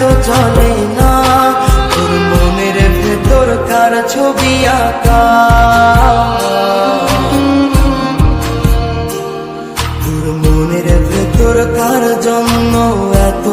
তো চলে না। তোর মনের ভেতর কার ছবি আঁকা। তোর মনের ভেতর কার জন্য এত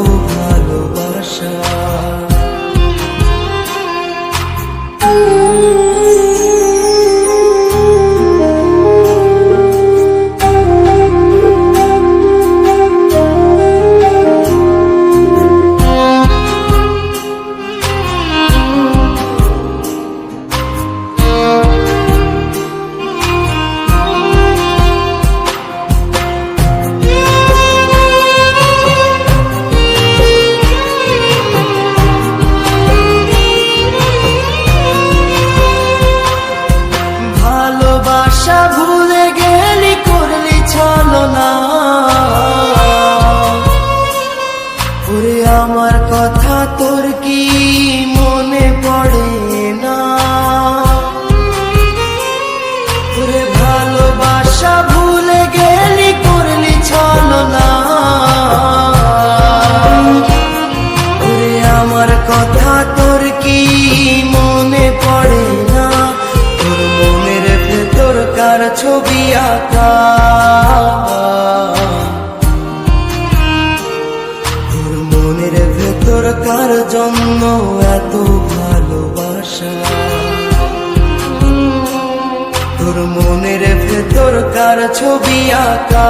গেলি করলি চলো না আমার কথা তোর কি মনে পড়ে না? তোর মনের ভেতর কার ছবি আঁকা? তোর মনের ভেতর কার জন্য এত ভালোবাসা? তোর মনের ভেতর কার ছবি আঁকা?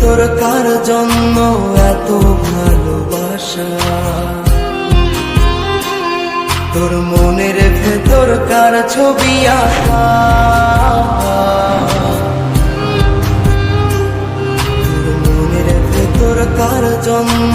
তোর এত ভালোবাসা? তোর মনের ভেতর কার ছবি আঁকা? তোর মনের ভেতর কার জন্য